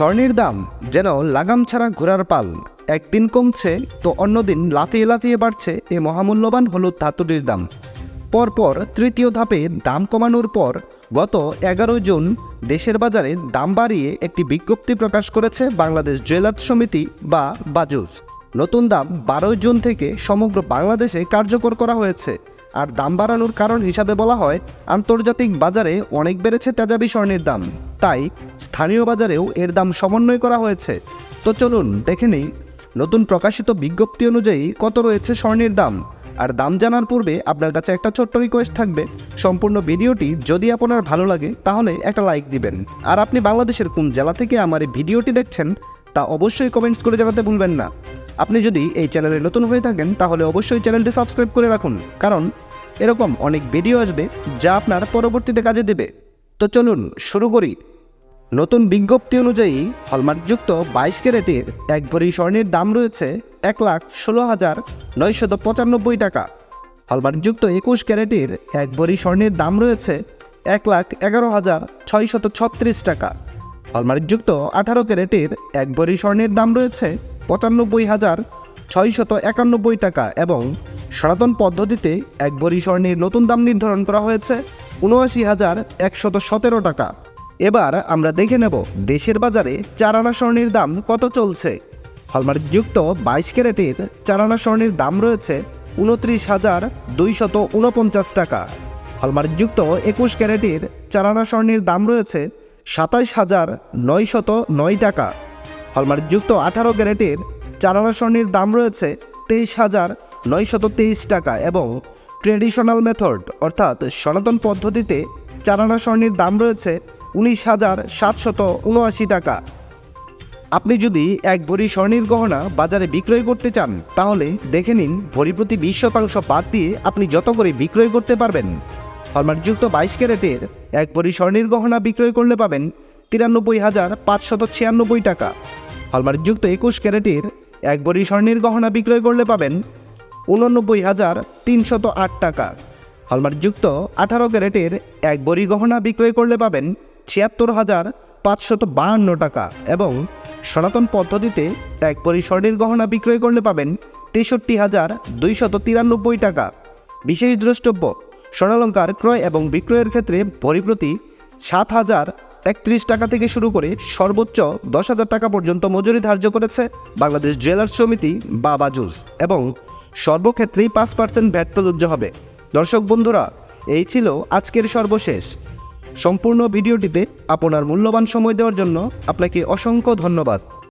স্বর্ণের দাম যেন লাগাম ছাড়া ঘোরার পাল। একদিন কমছে, তো অন্যদিন লাফিয়ে লাফিয়ে বাড়ছে এ মহামূল্যবান হলুদ ধাতুটির দাম। পরপর তৃতীয় ধাপে দাম কমানোর পর গত এগারো জুন দেশের বাজারে দাম বাড়িয়ে একটি বিজ্ঞপ্তি প্রকাশ করেছে বাংলাদেশ জুয়েলার্স সমিতি বা বাজুস। নতুন দাম বারোই জুন থেকে সমগ্র বাংলাদেশে কার্যকর করা হয়েছে। আর দাম বাড়ানোর কারণ হিসাবে বলা হয়, আন্তর্জাতিক বাজারে অনেক বেড়েছে তেজাবি স্বর্ণের দাম। তাই স্থানীয় বাজারেও এর দাম সমন্বয় করা হয়েছে। তো চলুন দেখে নেই, নতুন প্রকাশিত বিজ্ঞপ্তি অনুযায়ী কত রয়েছে স্বর্ণের দাম? আর দাম জানার পূর্বে আপনার কাছে একটা ছোট্ট রিকোয়েস্ট থাকবে। সম্পূর্ণ ভিডিওটি যদি আপনার ভালো লাগে, তাহলে একটা লাইক দিবেন। আর আপনি বাংলাদেশের কোন জেলা থেকে আমার এই ভিডিওটি দেখছেন, তা অবশ্যই কমেন্টস করে জানাতে ভুলবেন না। আপনি যদি এই চ্যানেলে নতুন হয়ে থাকেন, তাহলে অবশ্যই চ্যানেলটি সাবস্ক্রাইব করে রাখুন। কারণ এরকম অনেক ভিডিও আসবে, যা আপনার পরবর্তীতে কাজে দেবে। তো চলুন শুরু করি। নতুন বিজ্ঞপ্তি অনুযায়ী হলমার্কযুক্ত বাইশ ক্যারেটের এক ভরি স্বর্ণের দাম রয়েছে এক লাখ ষোলো হাজার নয়শত পঁচানব্বই টাকা। হলমার্কযুক্ত একুশ ক্যারেটের এক ভরি স্বর্ণের দাম রয়েছে এক লাখ এগারো হাজার ছয়শত ছত্রিশ টাকা। হলমার্কযুক্ত আঠারো ক্যারেটের এক ভরি স্বর্ণের দাম রয়েছে পঁচানব্বই হাজার ছয়শত একানব্বই টাকা এবং সনাতন পদ্ধতিতে এক ভরি স্বর্ণের নতুন দাম নির্ধারণ করা হয়েছে উনআশি হাজার একশত সতেরো টাকা। এবার আমরা দেখে নেব দেশের বাজারে চারানা স্বর্ণের দাম কত চলছে। হলমার্কযুক্ত বাইশ ক্যারেটের চারানা স্বর্ণের দাম রয়েছে উনত্রিশ হাজার দুইশত উনপঞ্চাশ টাকা। হলমার্কযুক্ত একুশ ক্যারেটের চারানা স্বর্ণের দাম রয়েছে সাতাশ হাজার নয়শত নয় টাকা। হলমার্কযুক্ত আঠারো ক্যারেটের চারানা স্বর্ণের দাম রয়েছে তেইশ হাজার নয়শত তেইশ টাকা এবং ট্রেডিশনাল মেথড, অর্থাৎ সনাতন পদ্ধতিতে চারানা স্বর্ণের দাম রয়েছে উনিশ হাজার সাতশত উনআশি টাকা। আপনি যদি এক ভরি স্বর্ণের গহনা বাজারে বিক্রয় করতে চান, তাহলে দেখে নিন ভরি প্রতি বিশ শতাংশ বাদ দিয়ে আপনি যত করে বিক্রয় করতে পারবেন। হলমার্কযুক্ত বাইশ ক্যারেটের এক ভরি স্বর্ণের গহনা বিক্রয় করলে পাবেন তিরানব্বই হাজার পাঁচশত ছিয়ানব্বই টাকা। হলমার্কযুক্ত একুশ ক্যারেটের এক ভরি স্বর্ণের গহনা বিক্রয় করলে পাবেন উননব্বই হাজার তিনশত আট টাকা। হলমার্কযুক্ত আঠারো ক্যারেটের এক বড়ি গহনা বিক্রয় করলে পাবেন ছিয়াত্তর হাজার পাঁচশত বাহান্ন টাকা এবং সনাতন পদ্ধতিতে এক স্বর্ণের গহনা বিক্রয় করলে পাবেন তেষট্টি হাজার দুইশত তিরানব্বই টাকা। বিশেষ দ্রষ্টব্য, স্বর্ণালঙ্কার ক্রয় এবং বিক্রয়ের ক্ষেত্রে ভরি প্রতি সাত হাজার একত্রিশ টাকা থেকে শুরু করে সর্বোচ্চ দশ হাজার টাকা পর্যন্ত মজুরি ধার্য করেছে বাংলাদেশ জুয়েলার্স সমিতি বা বাজুস এবং সর্বক্ষেত্রেই পাঁচ পার্সেন্ট ভ্যাট প্রযোজ্য হবে। দর্শক বন্ধুরা, এই ছিল আজকের সর্বশেষ। সম্পূর্ণ ভিডিওটিতে আপনার মূল্যবান সময় দেওয়ার জন্য আপনাকে অসংখ্য ধন্যবাদ।